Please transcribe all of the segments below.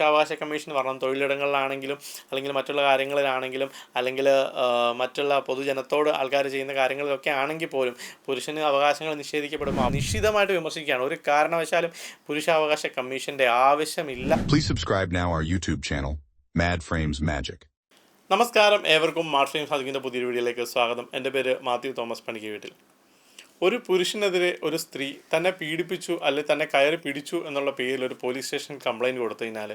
പുരുഷാവകാശ commission വരണം തൊഴിലിടങ്ങളിലാണെങ്കിലും അല്ലെങ്കിൽ മറ്റുള്ള കാര്യങ്ങളിലാണെങ്കിലും അല്ലെങ്കിൽ മറ്റുള്ള പൊതുജനത്തോട് ആൾക്കാർ ചെയ്യുന്ന കാര്യങ്ങളിലൊക്കെ ആണെങ്കിൽ പോലും പുരുഷന് അവകാശങ്ങൾ നിഷേധിക്കപ്പെടുമ്പോൾ നിശ്ചിതമായിട്ട് വിമർശിക്കുകയാണ്. ഒരു കാരണവശാലും പുരുഷാവകാശ കമ്മീഷന്റെ ആവശ്യമില്ല. Please subscribe now our YouTube channel mad frames magic നമസ്കാരം. ഏവർക്കും മാഡ് ഫ്രെയിംസ് സാധിക്കുന്ന പുതിയൊരു വീഡിയോയിലേക്ക് സ്വാഗതം. എന്റെ പേര് മാത്യു തോമസ് പണിക്ക് വീട്ടിൽ. ഒരു പുരുഷനെതിരെ ഒരു സ്ത്രീ തന്നെ പീഡിപ്പിച്ചു അല്ലെ തന്നെ കയറി പിടിച്ചു എന്നുള്ള പേരിൽ ഒരു പോലീസ് സ്റ്റേഷൻ കംപ്ലൈന്റ് കൊടുത്തു കഴിഞ്ഞാൽ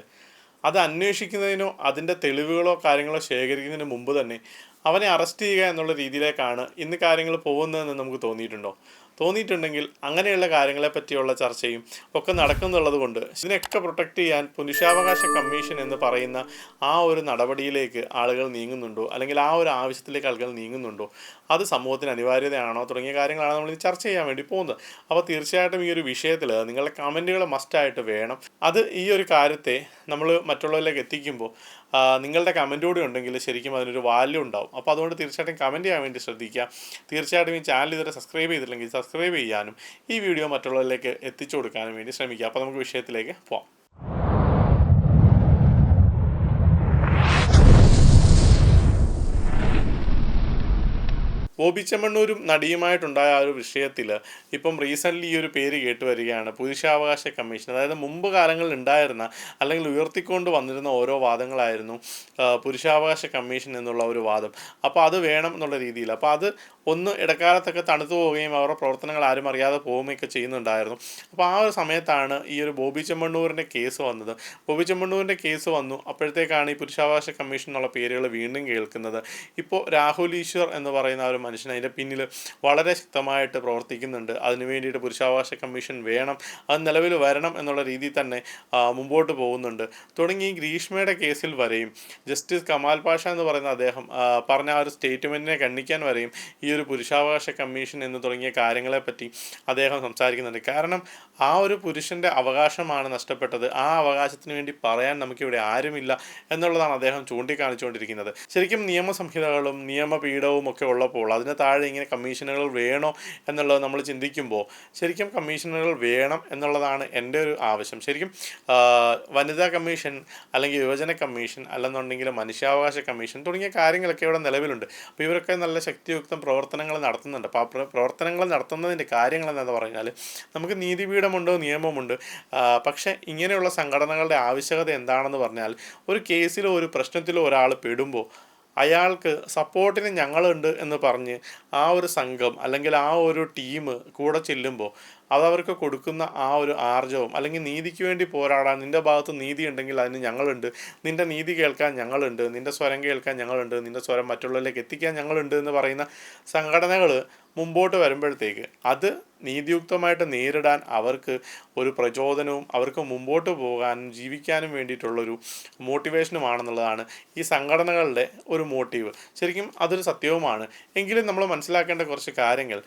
അത് അന്വേഷിക്കുന്നതിനോ അതിന്റെ തെളിവുകളോ കാര്യങ്ങളോ ശേഖരിക്കുന്നതിന് മുമ്പ് തന്നെ അവനെ അറസ്റ്റ് ചെയ്യുക എന്നുള്ള രീതിയിലേക്കാണ് ഇന്ന് കാര്യങ്ങൾ പോകുന്നതെന്ന് നമുക്ക് തോന്നിയിട്ടുണ്ടോ? തോന്നിയിട്ടുണ്ടെങ്കിൽ അങ്ങനെയുള്ള കാര്യങ്ങളെ പറ്റിയുള്ള ചർച്ചയും ഒക്കെ നടക്കുന്നുള്ളത് കൊണ്ട് ഇതിനൊക്കെ പ്രൊട്ടക്റ്റ് ചെയ്യാൻ പുരുഷാവകാശ കമ്മീഷൻ എന്ന് പറയുന്ന ആ ഒരു നടപടിയിലേക്ക് ആളുകൾ നീങ്ങുന്നുണ്ടോ? അല്ലെങ്കിൽ ആ ഒരു ആവശ്യത്തിലേക്ക് ആളുകൾ നീങ്ങുന്നുണ്ടോ? അത് സമൂഹത്തിന് അനിവാര്യതയാണോ? തുടങ്ങിയ കാര്യങ്ങളാണ് നമ്മൾ ചർച്ച ചെയ്യാൻ വേണ്ടി പോകുന്നത്. അപ്പോൾ തീർച്ചയായിട്ടും ഈ ഒരു വിഷയത്തിൽ നിങ്ങളുടെ കമന്റുകൾ മസ്റ്റായിട്ട് വേണം. അത് ഈ ഒരു കാര്യത്തെ നമ്മൾ മറ്റുള്ളവരിലേക്ക് എത്തിക്കുമ്പോൾ നിങ്ങളുടെ കമന്റ് ഉണ്ടെങ്കിൽ ശരിക്കും അതിനൊരു വാല്യൂ ഉണ്ടാവും. അപ്പോൾ അതുകൊണ്ട് തീർച്ചയായിട്ടും കമന്റ് ചെയ്യാൻ വേണ്ടി ശ്രദ്ധിക്കുക. തീർച്ചയായിട്ടും ഈ ചാനൽ ഇതുവരെ സബ്സ്ക്രൈബ് ചെയ്തില്ലെങ്കിൽ സബ്സ്ക്രൈബ് ചെയ്യാനും ഈ വീഡിയോ മറ്റുള്ളവരിലേക്ക് എത്തിച്ചു കൊടുക്കാനും വേണ്ടി ശ്രമിക്കുക. അപ്പോൾ നമുക്ക് വിഷയത്തിലേക്ക് പോവാം. ബോബി ചെമ്മണ്ണൂരും നടിയുമായിട്ടുണ്ടായ ആ ഒരു വിഷയത്തിൽ ഇപ്പം റീസെന്റ്ലി ഈ ഒരു പേര് കേട്ട് വരികയാണ്. പുരുഷാവകാശ കമ്മീഷൻ. അതായത് മുമ്പ് കാലങ്ങളിൽ ഉണ്ടായിരുന്ന അല്ലെങ്കിൽ ഉയർത്തിക്കൊണ്ട് വന്നിരുന്ന ഓരോ വാദങ്ങളായിരുന്നു പുരുഷാവകാശ കമ്മീഷൻ എന്നുള്ള ഒരു വാദം. അപ്പോൾ അത് വേണം എന്നുള്ള രീതിയിൽ. അപ്പോൾ അത് ഒന്ന് ഇടക്കാലത്തൊക്കെ തണുത്തു പോവുകയും അവരുടെ പ്രവർത്തനങ്ങൾ ആരും അറിയാതെ പോവുകയൊക്കെ ചെയ്യുന്നുണ്ടായിരുന്നു. അപ്പോൾ ആ ഒരു സമയത്താണ് ഈ ഒരു ബോബി ചെമ്മണ്ണൂരിന്റെ കേസ് വന്നത്. ബോബി ചെമ്മണ്ണൂരിന്റെ കേസ് വന്നു. അപ്പോഴത്തേക്കാണ് ഈ പുരുഷാവകാശ കമ്മീഷൻ എന്നുള്ള പേരുകൾ വീണ്ടും കേൾക്കുന്നത്. ഇപ്പോൾ രാഹുൽ ഈശ്വർ എന്ന് പറയുന്ന ഒരു മനുഷ്യൻ അതിന്റെ പിന്നിൽ വളരെ ശക്തമായിട്ട് പ്രവർത്തിക്കുന്നുണ്ട്. അതിനു വേണ്ടിയിട്ട് പുരുഷാവകാശ കമ്മീഷൻ വേണം. അത് നിലവിൽ വരണം എന്നുള്ള രീതിയിൽ തന്നെ മുമ്പോട്ട് പോകുന്നുണ്ട്. തുടങ്ങി ഗ്രീഷ്മയുടെ കേസിൽ വരെയും ജസ്റ്റിസ് കമാൽ പാഷ എന്ന് പറയുന്ന അദ്ദേഹം പറഞ്ഞ ആ ഒരു സ്റ്റേറ്റ്മെന്റിനെ ഖണ്ഡിക്കാൻ വരെയും ഈ ഒരു പുരുഷാവകാശ കമ്മീഷൻ എന്ന് തുടങ്ങിയ കാര്യങ്ങളെപ്പറ്റി അദ്ദേഹം സംസാരിക്കുന്നുണ്ട്. കാരണം ആ ഒരു പുരുഷന്റെ അവകാശമാണ് നഷ്ടപ്പെട്ടത്. ആ അവകാശത്തിന് വേണ്ടി പറയാൻ നമുക്കിവിടെ ആരുമില്ല എന്നുള്ളതാണ് അദ്ദേഹം ചൂണ്ടിക്കാണിച്ചുകൊണ്ടിരിക്കുന്നത്. ശരിക്കും നിയമസംഹിതകളും നിയമപീഠവും ഒക്കെ ഉള്ളപ്പോൾ അതിന് താഴെ ഇങ്ങനെ കമ്മീഷനുകൾ വേണോ എന്നുള്ളത് നമ്മൾ ചിന്തിക്കുമ്പോൾ ശരിക്കും കമ്മീഷനുകൾ വേണം എന്നുള്ളതാണ് എന്റെ ഒരു ആവശ്യം. ശരിക്കും വനിതാ കമ്മീഷൻ അല്ലെങ്കിൽ യുവജന കമ്മീഷൻ അല്ലെന്നുണ്ടെങ്കിൽ മനുഷ്യാവകാശ കമ്മീഷൻ തുടങ്ങിയ കാര്യങ്ങളൊക്കെ ഇവിടെ നിലവിലുണ്ട്. അപ്പോൾ ഇവരൊക്കെ നല്ല ശക്തിയുക്തം പ്രവർത്തനങ്ങൾ നടത്തുന്നുണ്ട്. അപ്പോൾ ആ പ്രവർത്തനങ്ങൾ നടത്തുന്നതിന്റെ കാര്യങ്ങൾ എന്താണെന്ന് പറഞ്ഞാൽ നമുക്ക് നീതിപീഠമുണ്ട് നിയമമുണ്ട്. പക്ഷേ ഇങ്ങനെയുള്ള സംഘടനകളുടെ ആവശ്യകത എന്താണെന്ന് പറഞ്ഞാൽ ഒരു കേസിലോ ഒരു പ്രശ്നത്തിലോ ഒരാൾ പെടുമ്പോൾ അയാൾക്ക് സപ്പോർട്ടിന് ഞങ്ങളുണ്ട് എന്ന് പറഞ്ഞ് ആ ഒരു സംഘം അല്ലെങ്കിൽ ആ ഒരു ടീം കൂടെ ചെല്ലുമ്പോൾ അതവർക്ക് കൊടുക്കുന്ന ആ ഒരു ആർജവും അല്ലെങ്കിൽ നീതിക്ക് വേണ്ടി പോരാടാൻ നിന്റെ ഭാഗത്ത് നീതി ഉണ്ടെങ്കിൽ അതിന് ഞങ്ങളുണ്ട്. നിന്റെ നീതി കേൾക്കാൻ ഞങ്ങളുണ്ട്. നിന്റെ സ്വരം കേൾക്കാൻ ഞങ്ങളുണ്ട്. നിന്റെ സ്വരം മറ്റുള്ളവരിലേക്ക് എത്തിക്കാൻ ഞങ്ങളുണ്ട് എന്ന് പറയുന്ന സംഘടനകൾ മുമ്പോട്ട് വരുമ്പോഴത്തേക്ക് അത് നീതിയുക്തമായിട്ട് നേരിടാൻ അവർക്ക് ഒരു പ്രചോദനവും അവർക്ക് മുമ്പോട്ട് പോകാനും ജീവിക്കാനും വേണ്ടിയിട്ടുള്ളൊരു മോട്ടിവേഷനുമാണെന്നുള്ളതാണ് ഈ സംഘടനകളുടെ ഒരു മോട്ടീവ്. ശരിക്കും അതൊരു സത്യവുമാണ്. എങ്കിലും നമ്മൾ മനസ്സിലാക്കേണ്ട കുറച്ച് കാര്യങ്ങൾ.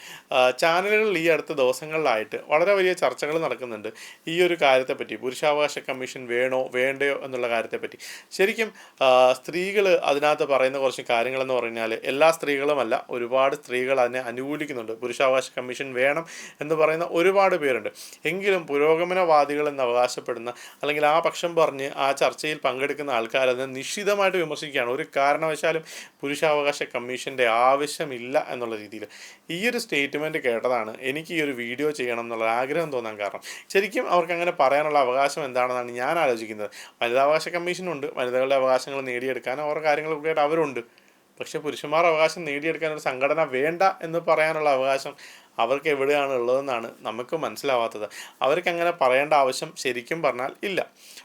ചാനലുകളിൽ ഈ അടുത്ത ദിവസങ്ങളിലായിട്ട് വളരെ വലിയ ചർച്ചകൾ നടക്കുന്നുണ്ട്. ഈ ഒരു കാര്യത്തെപ്പറ്റി പുരുഷാവകാശ കമ്മീഷൻ വേണോ വേണ്ടയോ എന്നുള്ള കാര്യത്തെപ്പറ്റി. ശരിക്കും സ്ത്രീകൾ അതിനകത്ത് പറയുന്ന കുറച്ച് കാര്യങ്ങളെന്ന് പറഞ്ഞാൽ എല്ലാ സ്ത്രീകളുമല്ല ഒരുപാട് സ്ത്രീകൾ അതിനെ അനുകൂലിക്കുന്നുണ്ട്. പുരുഷാവകാശ കമ്മീഷൻ വേണം എന്ന് പറയുന്ന ഒരുപാട് പേരുണ്ട്. എങ്കിലും പുരോഗമനവാദികൾ എന്ന് അവകാശപ്പെടുന്ന അല്ലെങ്കിൽ ആ പക്ഷം പറഞ്ഞ് ആ ചർച്ചയിൽ പങ്കെടുക്കുന്ന ആൾക്കാർ അതിനെ നിശ്ചിതമായിട്ട് വിമർശിക്കുകയാണ്. ഒരു കാരണവശാലും പുരുഷാവകാശ കമ്മീഷന്റെ ആവശ്യമില്ല എന്നുള്ള രീതിയിൽ ഈ ഒരു സ്റ്റേറ്റ്മെന്റ് കേട്ടതാണ് എനിക്ക് ഈ ഒരു വീഡിയോ ചെയ്യണം എന്നുള്ള ആഗ്രഹം തോന്നാൻ കാരണം. ശരിക്കും അവർക്ക് അങ്ങനെ പറയാനുള്ള അവകാശം എന്താണെന്നാണ് ഞാൻ ആലോചിക്കുന്നത്. വനിതാവകാശ കമ്മീഷനുണ്ട്. വനിതകളുടെ അവകാശങ്ങൾ നേടിയെടുക്കാൻ ഓരോ കാര്യങ്ങളൊക്കെ ആയിട്ട് അവരുണ്ട്. പക്ഷേ പുരുഷന്മാർ അവകാശം നേടിയെടുക്കാൻ ഒരു സംഘടന വേണ്ട എന്ന് പറയാനുള്ള അവകാശം അവർക്ക് എവിടെയാണ് ഉള്ളതെന്നാണ് നമുക്ക് മനസ്സിലാവാത്തത്. അവർക്ക് അങ്ങനെ പറയേണ്ട ആവശ്യം ശരിക്കും പറഞ്ഞാൽ ഇല്ല.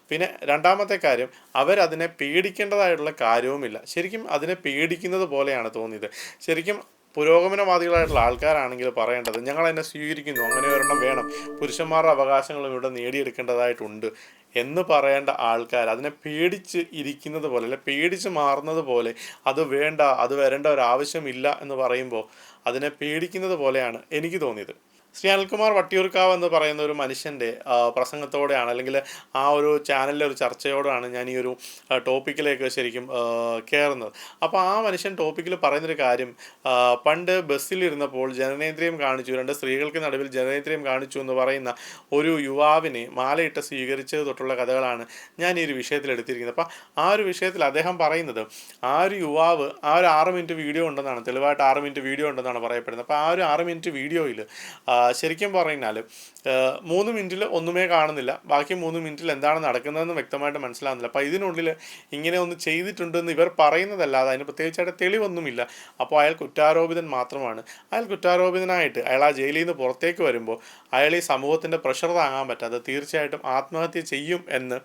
പിന്നെ രണ്ടാമത്തെ കാര്യം അവരതിനെ പേടിക്കേണ്ടതായിട്ടുള്ള കാര്യവുമില്ല. ശരിക്കും അതിനെ പേടിക്കുന്നത് പോലെയാണ് തോന്നിയത്. ശരിക്കും പുരോഗമനവാദികളായിട്ടുള്ള ആൾക്കാരാണെങ്കിൽ പറയേണ്ടത് ഞങ്ങൾ എന്നെ സ്വീകരിക്കുന്നു അങ്ങനെ ഒരെണ്ണം വേണം. പുരുഷന്മാരുടെ അവകാശങ്ങളും ഇവിടെ നേടിയെടുക്കേണ്ടതായിട്ടുണ്ട് എന്ന് പറയേണ്ട ആൾക്കാർ അതിനെ പേടിച്ച് ഇരിക്കുന്നത് പോലെ അല്ലെ പേടിച്ച് മാറുന്നത് പോലെ അത് വേണ്ട അത് വരേണ്ട ഒരു ആവശ്യമില്ല എന്ന് പറയുമ്പോൾ അതിനെ പേടിക്കുന്നത് പോലെയാണ് എനിക്ക് തോന്നിയത്. ശ്രീ അനിൽകുമാർ വട്ടിയൂർക്കാവ് എന്ന് പറയുന്ന ഒരു മനുഷ്യന്റെ പ്രസംഗത്തോടെയാണ് അല്ലെങ്കിൽ ആ ഒരു ചാനലിലെ ഒരു ചർച്ചയോടാണ് ഞാൻ ഈ ഒരു ടോപ്പിക്കിലേക്ക് ശരിക്കും കയറുന്നത്. അപ്പോൾ ആ മനുഷ്യൻ ടോപ്പിക്കിൽ പറയുന്നൊരു കാര്യം പണ്ട് ബസ്സിലിരുന്നപ്പോൾ ജനനേന്ദ്രിയം കാണിച്ചു രണ്ട് സ്ത്രീകൾക്ക് നടുവിൽ ജനനേന്ദ്രിയം കാണിച്ചു എന്ന് പറയുന്ന ഒരു യുവാവിനെ മാലയിട്ട് സ്വീകരിച്ചത് തൊട്ടുള്ള കഥകളാണ് ഞാൻ ഈ ഒരു വിഷയത്തിൽ എടുത്തിരിക്കുന്നത്. അപ്പോൾ ആ ഒരു വിഷയത്തിൽ അദ്ദേഹം പറയുന്നത് ആ ഒരു യുവാവ് ആ ഒരു ആറ് മിനിറ്റ് വീഡിയോ ഉണ്ടെന്നാണ് തെളിവായിട്ട് ആറ് മിനിറ്റ് വീഡിയോ ഉണ്ടെന്നാണ് പറയപ്പെടുന്നത്. അപ്പോൾ ആ ഒരു ആറ് മിനിറ്റ് വീഡിയോയിൽ ശരിക്കും പറഞ്ഞാൽ മൂന്ന് മിനിറ്റിൽ ഒന്നുമേ കാണുന്നില്ല. ബാക്കി മൂന്ന് മിനിറ്റിൽ എന്താണ് നടക്കുന്നതെന്ന് വ്യക്തമായിട്ട് മനസ്സിലാകുന്നില്ല. അപ്പോൾ ഇതിനുള്ളിൽ ഇങ്ങനെ ഒന്ന് ചെയ്തിട്ടുണ്ടെന്ന് ഇവർ പറയുന്നതല്ലാതെ അതിന് പ്രത്യേകിച്ചായിട്ട് തെളിവൊന്നുമില്ല. അപ്പോൾ അയാൾ കുറ്റാരോപിതൻ മാത്രമാണ്. അയാൾ കുറ്റാരോപിതനായിട്ട് അയാൾ ആ ജയിലിൽ നിന്ന് പുറത്തേക്ക് വരുമ്പോൾ അയാൾ ഈ സമൂഹത്തിന്റെ പ്രഷർ താങ്ങാൻ പറ്റാതെ തീർച്ചയായിട്ടും ആത്മഹത്യ ചെയ്യും എന്ന്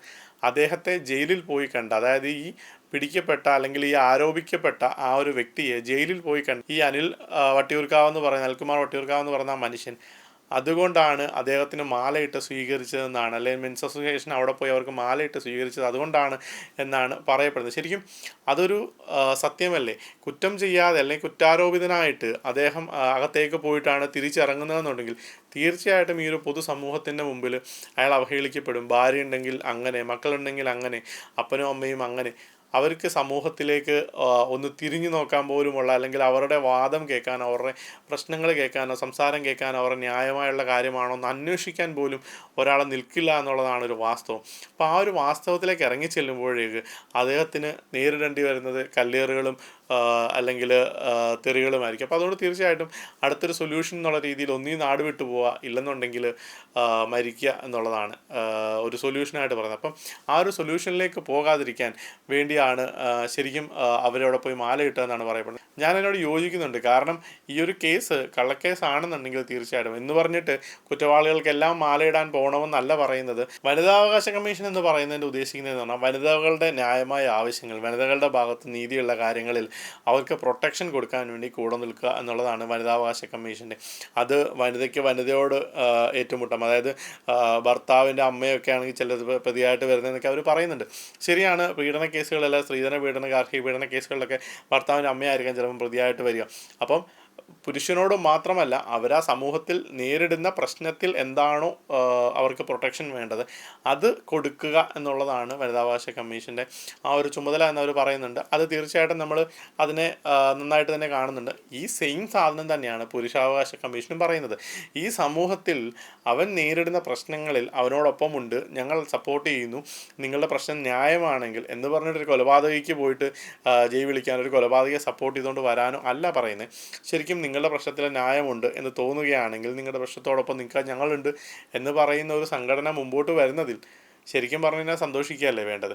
അദ്ദേഹത്തെ ജയിലിൽ പോയി കണ്ട അതായത് ഈ പിടിക്കപ്പെട്ട അല്ലെങ്കിൽ ഈ ആരോപിക്കപ്പെട്ട ആ ഒരു വ്യക്തിയെ ജയിലിൽ പോയി കണ്ട് ഈ അനിൽ വട്ടിയൂർക്കാവ് എന്ന് പറയുന്ന അനിൽകുമാർ വട്ടിയൂർക്കാവ് എന്ന് പറയുന്ന മനുഷ്യൻ അതുകൊണ്ടാണ് അദ്ദേഹത്തിന് മാലയിട്ട് സ്വീകരിച്ചതെന്നാണ്. അല്ലെങ്കിൽ മെൻസ് അസോസിയേഷൻ അവിടെ പോയി അവർക്ക് മാലയിട്ട് സ്വീകരിച്ചത് അതുകൊണ്ടാണ് എന്നാണ് പറയപ്പെടുന്നത്. ശരിക്കും അതൊരു സത്യമല്ലേ? കുറ്റം ചെയ്യാതെ അല്ലെങ്കിൽ കുറ്റാരോപിതനായിട്ട് അദ്ദേഹം അകത്തേക്ക് പോയിട്ടാണ് തിരിച്ചിറങ്ങുന്നതെന്നുണ്ടെങ്കിൽ തീർച്ചയായിട്ടും ഈ ഒരു പൊതുസമൂഹത്തിന്റെ മുമ്പിൽ അയാൾ അവഹേളിക്കപ്പെടും. ഭാര്യ ഉണ്ടെങ്കിൽ അങ്ങനെ മക്കളുണ്ടെങ്കിൽ അങ്ങനെ അപ്പനും അമ്മയും അങ്ങനെ. അവർക്ക് സമൂഹത്തിലേക്ക് ഒന്ന് തിരിഞ്ഞു നോക്കാൻ പോലുമുള്ള അല്ലെങ്കിൽ അവരുടെ വാദം കേൾക്കാനോ അവരുടെ പ്രശ്നങ്ങൾ കേൾക്കാനോ സംസാരം കേൾക്കാനോ അവരുടെ ന്യായമായുള്ള കാര്യമാണോ എന്ന് അന്വേഷിക്കാൻ പോലും ഒരാളെ നിൽക്കില്ല എന്നുള്ളതാണ് ഒരു വാസ്തവം. അപ്പോൾ ആ ഒരു വാസ്തവത്തിലേക്ക് ഇറങ്ങി ചെല്ലുമ്പോഴേക്ക് അദ്ദേഹത്തിന് നേരിടേണ്ടി വരുന്നത് കല്ലേറുകളും അല്ലെങ്കിൽ തെറികളുമായിരിക്കും. അപ്പോൾ അതുകൊണ്ട് തീർച്ചയായിട്ടും അടുത്തൊരു സൊല്യൂഷൻ എന്നുള്ള രീതിയിൽ ഒന്നീ നാട് വിട്ടു പോവുക ഇല്ലെന്നുണ്ടെങ്കിൽ മരിക്കുക എന്നുള്ളതാണ് ഒരു സൊല്യൂഷനായിട്ട് പറയുന്നത്. അപ്പം ആ ഒരു സൊല്യൂഷനിലേക്ക് പോകാതിരിക്കാൻ വേണ്ടിയാണ് ശരിക്കും അവരോടെ പോയി മാല കിട്ടുകയെന്നാണ് പറയപ്പെടുന്നത്. ഞാൻ അതിനോട് യോജിക്കുന്നുണ്ട്. കാരണം ഈ ഒരു കേസ് കള്ളക്കേസ് ആണെന്നുണ്ടെങ്കിൽ തീർച്ചയായിട്ടും. എന്ന് പറഞ്ഞിട്ട് കുറ്റവാളികൾക്കെല്ലാം മാലയിടാൻ പോകണമെന്നല്ല പറയുന്നത്. വനിതാവകാശ കമ്മീഷൻ എന്ന് പറയുന്നതിന്റെ ഉദ്ദേശിക്കുന്നതെന്ന് പറഞ്ഞാൽ വനിതകളുടെ ന്യായമായ ആവശ്യങ്ങൾ വനിതകളുടെ ഭാഗത്ത് നീതിയുള്ള കാര്യങ്ങളിൽ അവർക്ക് പ്രൊട്ടക്ഷൻ കൊടുക്കാൻ വേണ്ടി കൂടെ നിൽക്കുക എന്നുള്ളതാണ് വനിതാവകാശ കമ്മീഷന്റെ. അത് വനിതയ്ക്ക് വനിതയോട് ഏറ്റുമുട്ടം അതായത് ഭർത്താവിന്റെ അമ്മയൊക്കെ ആണെങ്കിൽ ചിലത് പ്രതിയായിട്ട് വരുന്നതെന്നൊക്കെ അവർ പറയുന്നുണ്ട്. ശരിയാണ് പീഡന കേസുകളല്ല സ്ത്രീധന പീഡന ഗാർഹിക പീഡന കേസുകളിലൊക്കെ ഭർത്താവിന്റെ അമ്മയായിരിക്കാം ചിലപ്പം പ്രതിയായിട്ട് വരിക. അപ്പം പുരുഷനോട് മാത്രമല്ല അവർ ആ സമൂഹത്തിൽ നേരിടുന്ന പ്രശ്നത്തിൽ എന്താണോ അവർക്ക് പ്രൊട്ടക്ഷൻ വേണ്ടത്. അത് കൊടുക്കുക എന്നുള്ളതാണ് വനിതാവകാശ കമ്മീഷന്റെ ആ ഒരു ചുമതല എന്നവർ പറയുന്നുണ്ട്. അത് തീർച്ചയായിട്ടും നമ്മൾ അതിനെ നന്നായിട്ട് തന്നെ കാണുന്നുണ്ട്. ഈ സെയിം സാധനം തന്നെയാണ് പുരുഷാവകാശ കമ്മീഷനും പറയുന്നത്. ഈ സമൂഹത്തിൽ അവൻ നേരിടുന്ന പ്രശ്നങ്ങളിൽ അവനോടൊപ്പമുണ്ട് ഞങ്ങൾ സപ്പോർട്ട് ചെയ്യുന്നു നിങ്ങളുടെ പ്രശ്നം ന്യായമാണെങ്കിൽ എന്ന് പറഞ്ഞിട്ട് ഒരു കൊലപാതകയ്ക്ക് പോയിട്ട് ജയ് വിളിക്കാൻ ഒരു കൊലപാതകയെ സപ്പോർട്ട് ചെയ്തുകൊണ്ട് വരാനോ അല്ല പറയുന്നത് ശരിക്കും നിങ്ങളുടെ പ്രശ്നത്തിൽ ന്യായമുണ്ട് എന്ന് തോന്നുകയാണെങ്കിൽ നിങ്ങളുടെ പ്രശ്നത്തോടൊപ്പം നിൽക്കാൻ ഞങ്ങളുണ്ട് എന്ന് പറയുന്ന ഒരു സംഘടന മുമ്പോട്ട് വരുന്നതിൽ ശരിക്കും പറഞ്ഞു കഴിഞ്ഞാൽ സന്തോഷിക്കുകയല്ലേ വേണ്ടത്?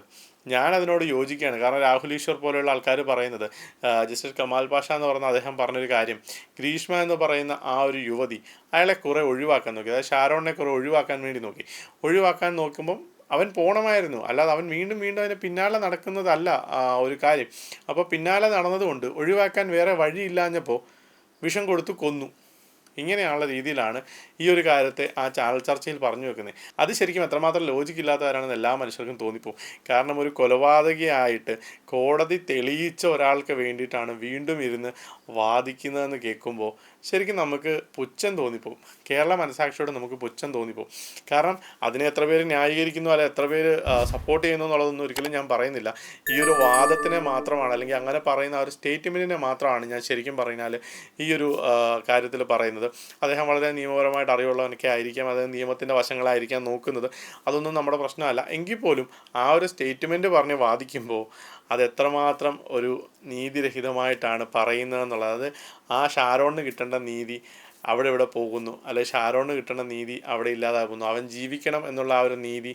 ഞാൻ അതിനോട് യോജിക്കുകയാണ്. കാരണം രാഹുൽ ഈശ്വർ പോലെയുള്ള ആൾക്കാർ പറയുന്നത് ജസ്റ്റിസ് കമാൽ പാഷ എന്ന് പറഞ്ഞ അദ്ദേഹം പറഞ്ഞൊരു കാര്യം ഗ്രീഷ്മ എന്ന് പറയുന്ന ആ ഒരു യുവതി അയാളെ കുറേ ഒഴിവാക്കാൻ നോക്കി. അതായത് ഷാരോണിനെ കുറേ ഒഴിവാക്കാൻ വേണ്ടി നോക്കി. ഒഴിവാക്കാൻ നോക്കുമ്പം അവൻ പോണമായിരുന്നു. അല്ലാതെ അവൻ വീണ്ടും വീണ്ടും അതിന് പിന്നാലെ നടക്കുന്നതല്ല ഒരു കാര്യം. അപ്പോൾ പിന്നാലെ നടന്നതുകൊണ്ട് ഒഴിവാക്കാൻ വേറെ വഴിയില്ലാഞ്ഞപ്പോൾ വിഷം കൊടുത്ത് കൊന്നു. ഇങ്ങനെയുള്ള രീതിയിലാണ് ഈ ഒരു കാര്യത്തെ ആ ചാനൽ ചർച്ചയിൽ പറഞ്ഞു വെക്കുന്നത്. അത് ശരിക്കും എത്രമാത്രം ലോജിക്കില്ലാത്തവരാണെന്ന് എല്ലാ മനുഷ്യർക്കും തോന്നിപ്പോവും. കാരണം ഒരു കൊലപാതകയായിട്ട് കോടതി തെളിയിച്ച ഒരാൾക്ക് വേണ്ടിയിട്ടാണ് വീണ്ടും ഇരുന്ന് വാദിക്കുന്നതെന്ന് കേൾക്കുമ്പോൾ ശരിക്കും നമുക്ക് പുച്ഛം തോന്നിപ്പോകും. കേരള മനസാക്ഷിയോട് നമുക്ക് പുച്ഛം തോന്നിപ്പോകും. കാരണം അതിനെ എത്ര പേര് ന്യായീകരിക്കുന്നു അല്ലെ എത്ര പേര് സപ്പോർട്ട് ചെയ്യുന്നു എന്നുള്ളതൊന്നും ഒരിക്കലും ഞാൻ പറയുന്നില്ല. ഈ ഒരു വാദത്തിനെ മാത്രമാണ് അല്ലെങ്കിൽ അങ്ങനെ പറയുന്ന ഒരു സ്റ്റേറ്റ്മെന്റിനെ മാത്രമാണ് ഞാൻ ശരിക്കും പറഞ്ഞാൽ ഈ ഒരു കാര്യത്തിൽ പറയുന്നത്. അദ്ദേഹം വളരെ നിയമപരമായിട്ട് അറിവുള്ളവനൊക്കെ ആയിരിക്കാം അതായത് നിയമത്തിന്റെ വശങ്ങളായിരിക്കാം നോക്കുന്നത്. അതൊന്നും നമ്മുടെ പ്രശ്നമല്ല. എങ്കിൽ പോലും ആ ഒരു സ്റ്റേറ്റ്മെന്റ് പറഞ്ഞ് വാദിക്കുമ്പോൾ അത് എത്രമാത്രം ഒരു നീതിരഹിതമായിട്ടാണ് പറയുന്നത് എന്നുള്ളത് ആ ഷാരോണിന് കിട്ടേണ്ട നീതി അവിടെ ഇവിടെ പോകുന്നു. അല്ലെ ഷാരോണിന് കിട്ടേണ്ട നീതി അവിടെ ഇല്ലാതാകുന്നു. അവൻ ജീവിക്കണം എന്നുള്ള ആ ഒരു നീതി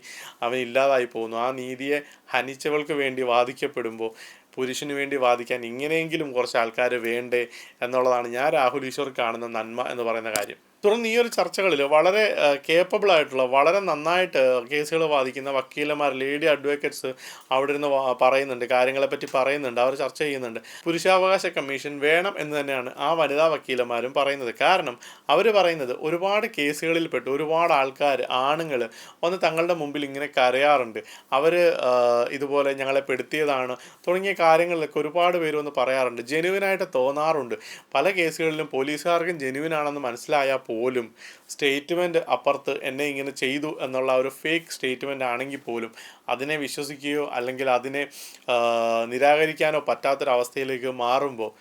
അവൻ ഇല്ലാതായി പോകുന്നു. ആ നീതിയെ ഹനിച്ചവൾക്ക് വേണ്ടി വാദിക്കപ്പെടുമ്പോൾ പുരുഷന് വേണ്ടി വാദിക്കാൻ ഇങ്ങനെയെങ്കിലും കുറച്ച് ആൾക്കാർ വേണ്ടേ എന്നുള്ളതാണ് ഞാൻ രാഹുൽ ഈശ്വർ കാണുന്ന നന്മ എന്ന് പറയുന്ന കാര്യം. തുടർന്ന് ഈ ഒരു ചർച്ചകളിൽ വളരെ കേപ്പബിൾ ആയിട്ടുള്ള വളരെ നന്നായിട്ട് കേസുകൾ വാദിക്കുന്ന വക്കീലന്മാർ ലേഡി അഡ്വക്കേറ്റ്സ് അവിടെ ഇരുന്ന് പറയുന്നുണ്ട് കാര്യങ്ങളെപ്പറ്റി പറയുന്നുണ്ട് അവർ ചർച്ച ചെയ്യുന്നുണ്ട്. പുരുഷാവകാശ കമ്മീഷൻ വേണം എന്ന് തന്നെയാണ് ആ വനിതാ വക്കീലന്മാരും പറയുന്നത്. കാരണം അവർ പറയുന്നത് ഒരുപാട് കേസുകളിൽ പെട്ട് ഒരുപാട് ആൾക്കാർ ആണുങ്ങൾ വന്ന് തങ്ങളുടെ മുമ്പിൽ ഇങ്ങനെ കരയാറുണ്ട്. അവർ ഇതുപോലെ ഞങ്ങളെ പെടുത്തിയതാണ് തുടങ്ങിയ കാര്യങ്ങളിലൊക്കെ ഒരുപാട് പേര് വന്ന് പറയാറുണ്ട്. ജെനുവിനായിട്ട് തോന്നാറുണ്ട്. പല കേസുകളിലും പോലീസുകാർക്കും ജെനുവിനാണെന്ന് മനസ്സിലായാൽ പോലും സ്റ്റേറ്റ്മെന്റ് അപ്പുറത്ത് എന്നെ ഇങ്ങനെ ചെയ്തു എന്നുള്ള ഒരു ഫേക്ക് സ്റ്റേറ്റ്മെന്റ് ആണെങ്കിൽ പോലും അതിനെ വിശ്വസിക്കുകയോ അല്ലെങ്കിൽ അതിനെ നിരാകരിക്കാനോ പറ്റാത്തൊരവസ്ഥയിലേക്ക് മാറുമ്പോൾ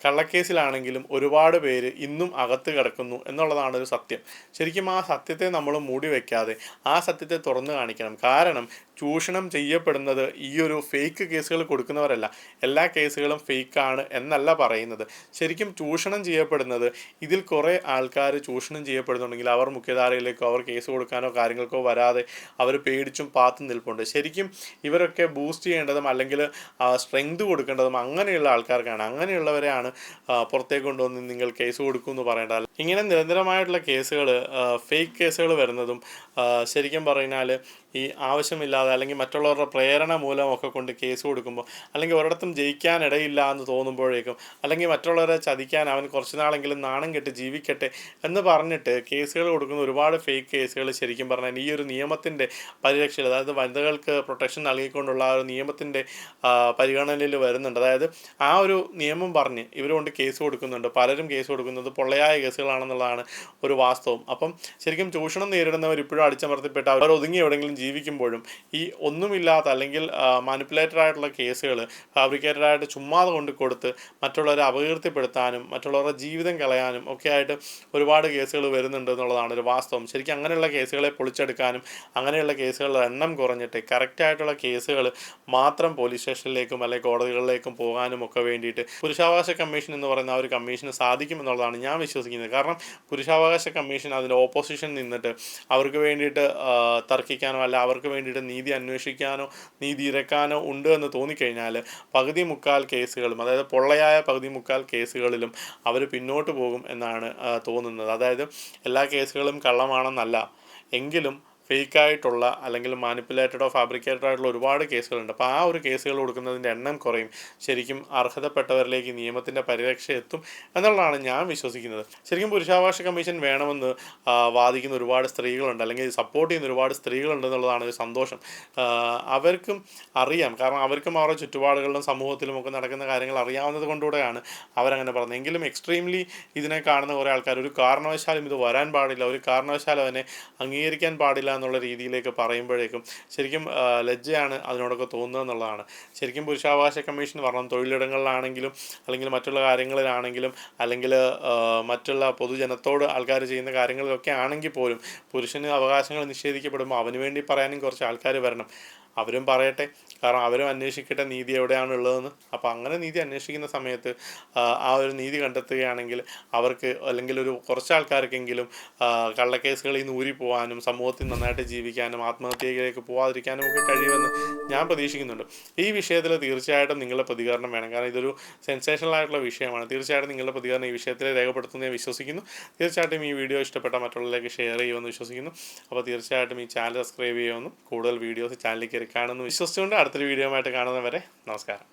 കള്ളക്കേസിലാണെങ്കിലും ഒരുപാട് പേര് ഇന്നും അകത്ത് കിടക്കുന്നു എന്നുള്ളതാണ് ഒരു സത്യം. ശരിക്കും ആ സത്യത്തെ നമ്മൾ മൂടി വയ്ക്കാതെ ആ സത്യത്തെ തുറന്നു കാണിക്കണം. കാരണം ചൂഷണം ചെയ്യപ്പെടുന്നത് ഈ ഒരു ഫേക്ക് കേസുകൾ കൊടുക്കുന്നവരല്ല. എല്ലാ കേസുകളും ഫേക്കാണ് എന്നല്ല പറയുന്നത്. ശരിക്കും ചൂഷണം ചെയ്യപ്പെടുന്നത് ഇതിൽ കുറേ ആൾക്കാർ ചൂഷണം ചെയ്യപ്പെടുന്നുണ്ടെങ്കിൽ അവർ മുഖ്യധാരയിലേക്കോ അവർ കേസ് കൊടുക്കാനോ കാര്യങ്ങൾക്കോ വരാതെ അവർ പേടിച്ചും പാത്തും നിൽപ്പുണ്ട്. ശരിക്കും ഇവരൊക്കെ ബൂസ്റ്റ് ചെയ്യേണ്ടതും അല്ലെങ്കിൽ സ്ട്രെങ്ത് കൊടുക്കേണ്ടതും അങ്ങനെയുള്ള ആൾക്കാർക്കാണ്. അങ്ങനെയുള്ളവരെയാണ് പുറത്തേക്ക് കൊണ്ടുവന്ന് നിങ്ങൾ കേസ് കൊടുക്കുമെന്ന് പറയേണ്ടത്. ഇങ്ങനെ നിരന്തരമായിട്ടുള്ള കേസുകൾ ഫേക്ക് കേസുകൾ വരുന്നതും ശരിക്കും പറഞ്ഞാൽ ഈ ആവശ്യമില്ലാതെ അല്ലെങ്കിൽ മറ്റുള്ളവരുടെ പ്രേരണ മൂലമൊക്കെ കൊണ്ട് കേസ് കൊടുക്കുമ്പോൾ അല്ലെങ്കിൽ ഒരിടത്തും ജയിക്കാനിടയില്ല എന്ന് തോന്നുമ്പോഴേക്കും അല്ലെങ്കിൽ മറ്റുള്ളവരെ ചതിക്കാൻ അവൻ കുറച്ച് നാളെങ്കിലും നാണം കെട്ട് ജീവിക്കട്ടെ എന്ന് പറഞ്ഞിട്ട് കേസുകൾ കൊടുക്കുന്ന ഒരുപാട് ഫേക്ക് കേസുകൾ ശരിക്കും പറഞ്ഞാൽ ഈ ഒരു നിയമത്തിന്റെ പരിരക്ഷയിൽ അതായത് വനിതകൾക്ക് പ്രൊട്ടക്ഷൻ നൽകിക്കൊണ്ടുള്ള ആ ഒരു നിയമത്തിന്റെ പരിഗണനയിൽ വരുന്നുണ്ട്. അതായത് ആ ഒരു നിയമം പറഞ്ഞ് ഇവരുകൊണ്ട് കേസ് കൊടുക്കുന്നുണ്ട്. പലരും കേസ് കൊടുക്കുന്നത് പൊള്ളയായ കേസുകളാണെന്നുള്ളതാണ് ഒരു വാസ്തവം. അപ്പം ശരിക്കും ചൂഷണം നേരിടുന്നവർ ഇപ്പോഴും അടിച്ചമർത്തിപ്പെട്ട് അവർ ഒതുങ്ങി എവിടെയെങ്കിലും ജീവിക്കുമ്പോഴും ഈ ഒന്നുമില്ലാത്ത അല്ലെങ്കിൽ മാനിപ്പുലേറ്റഡ് ആയിട്ടുള്ള കേസുകൾ ഫാബ്രിക്കേറ്റഡ് ആയിട്ട് ചുമ്മാതെ കൊണ്ട് കൊടുത്ത് മറ്റുള്ളവരെ അപകീർത്തിപ്പെടുത്താനും മറ്റുള്ളവരുടെ ജീവിതം കളയാനും ഒക്കെ ആയിട്ട് ഒരുപാട് കേസുകൾ വരുന്നുണ്ട് എന്നുള്ളതാണ് ഒരു വാസ്തവം. ശരിക്കും അങ്ങനെയുള്ള കേസുകളെ പൊളിച്ചെടുക്കാനും അങ്ങനെയുള്ള കേസുകളുടെ എണ്ണം കുറഞ്ഞിട്ട് കറക്റ്റായിട്ടുള്ള കേസുകൾ മാത്രം പോലീസ് സ്റ്റേഷനിലേക്കും അല്ലെങ്കിൽ കോടതികളിലേക്കും പോകാനും ഒക്കെ വേണ്ടിയിട്ട് പുരുഷാവകാശ കമ്മീഷൻ എന്ന് പറയുന്ന ആ ഒരു കമ്മീഷന് സാധിക്കും എന്നുള്ളതാണ് ഞാൻ വിശ്വസിക്കുന്നത്. കാരണം പുരുഷാവകാശ കമ്മീഷൻ അതിന്റെ ഓപ്പോസിഷൻ നിന്നിട്ട് അവർക്ക് വേണ്ടിയിട്ട് തർക്കിക്കാനോ അല്ല അവർക്ക് വേണ്ടിയിട്ട് നീതി അന്വേഷിക്കാനോ നീതി ഇരക്കാനോ ഉണ്ട് എന്ന് തോന്നിക്കഴിഞ്ഞാൽ പകുതി മുക്കാൽ കേസുകളും അതായത് പൊള്ളയായ പകുതി മുക്കാൽ കേസുകളിലും അവർ പിന്നോട്ട് പോകും എന്നാണ് തോന്നുന്നത്. അതായത് എല്ലാ കേസുകളും കള്ളമാണെന്നല്ല. എങ്കിലും ഫേക്ക് ആയിട്ടുള്ള അല്ലെങ്കിൽ മാനിപ്പുലേറ്റഡോ ഫാബ്രിക്കേറ്റഡ് ആയിട്ടുള്ള ഒരുപാട് കേസുകളുണ്ട്. അപ്പോൾ ആ ഒരു കേസുകൾ കൊടുക്കുന്നതിന്റെ എണ്ണം കുറയും. ശരിക്കും അർഹതപ്പെട്ടവരിലേക്ക് നിയമത്തിന്റെ പരിരക്ഷ എത്തും എന്നുള്ളതാണ് ഞാൻ വിശ്വസിക്കുന്നത്. ശരിക്കും പുരുഷാവകാശ കമ്മീഷൻ വേണമെന്ന് വാദിക്കുന്ന ഒരുപാട് സ്ത്രീകളുണ്ട്. അല്ലെങ്കിൽ സപ്പോർട്ട് ചെയ്യുന്ന ഒരുപാട് സ്ത്രീകളുണ്ട് എന്നുള്ളതാണ് ഒരു സന്തോഷം. അവർക്കും അറിയാം. കാരണം അവർക്കും അവരുടെ ചുറ്റുപാടുകളിലും സമൂഹത്തിലും ഒക്കെ നടക്കുന്ന കാര്യങ്ങൾ അറിയാവുന്നത് കൊണ്ടുകൂടെയാണ് അവരങ്ങനെ പറഞ്ഞത് എങ്കിലും എക്സ്ട്രീംലി ഇതിനെ കാണുന്ന കുറേ ആൾക്കാർ ഒരു കാരണവശാലും ഇത് വരാൻ പാടില്ല. ഒരു കാരണവശാലും അതിനെ അംഗീകരിക്കാൻ പാടില്ല എന്നുള്ള രീതിയിലേക്ക് പറയുമ്പോഴേക്കും ശരിക്കും ലജ്ജയാണ് അതിനോടൊക്കെ തോന്നുക എന്നുള്ളതാണ്. ശരിക്കും പുരുഷാവകാശ കമ്മീഷൻ പറഞ്ഞു തൊഴിലിടങ്ങളിലാണെങ്കിലും അല്ലെങ്കിൽ മറ്റുള്ള കാര്യങ്ങളിലാണെങ്കിലും അല്ലെങ്കിൽ മറ്റുള്ള പൊതുജനത്തോട് ആൾക്കാർ ചെയ്യുന്ന കാര്യങ്ങളിലൊക്കെ ആണെങ്കിൽ പോലും പുരുഷന് അവകാശങ്ങൾ നിഷേധിക്കപ്പെടുമ്പോൾ അവന് വേണ്ടി പറയാനും കുറച്ച് ആൾക്കാർ വരണം. അവരും പറയട്ടെ. കാരണം അവരും അന്വേഷിക്കട്ടെ നീതി എവിടെയാണ് ഉള്ളതെന്ന്. അപ്പോൾ അങ്ങനെ നീതി അന്വേഷിക്കുന്ന സമയത്ത് ആ, ഒരു നീതി കണ്ടെത്തുകയാണെങ്കിൽ അവർക്ക് അല്ലെങ്കിൽ ഒരു കുറച്ച് ആൾക്കാർക്കെങ്കിലും കള്ളക്കേസുകളിൽ നിന്ന് ഊരിപ്പോവാനും സമൂഹത്തിൽ നന്നായിട്ട് ജീവിക്കാനും ആത്മഹത്യയിലേക്ക് പോവാതിരിക്കാനും ഒക്കെ കഴിയുമെന്ന് ഞാൻ പ്രതീക്ഷിക്കുന്നുണ്ട്. ഈ വിഷയത്തിൽ തീർച്ചയായിട്ടും നിങ്ങളുടെ പ്രതികരണം വേണം. കാരണം ഇതൊരു സെൻസേഷണൽ ആയിട്ടുള്ള വിഷയമാണ്. തീർച്ചയായിട്ടും നിങ്ങളുടെ പ്രതികരണം ഈ വിഷയത്തിൽ രേഖപ്പെടുത്തുന്ന വിശ്വസിക്കുന്നു. തീർച്ചയായിട്ടും ഈ വീഡിയോ ഇഷ്ടപ്പെട്ട മറ്റുള്ളവരിലേക്ക് ഷെയർ ചെയ്യുമെന്ന് വിശ്വസിക്കുന്നു. അപ്പോൾ തീർച്ചയായിട്ടും ഈ ചാനൽ സബ്സ്ക്രൈബ് ചെയ്യുമെന്നും കൂടുതൽ വീഡിയോസ് ചാനലിൽ കയറി കാണുന്നു. വിശ്വസിച്ചുകൊണ്ട് അടുത്തൊരു വീഡിയോ ആയിട്ട് കാണുന്നവരെ നമസ്കാരം.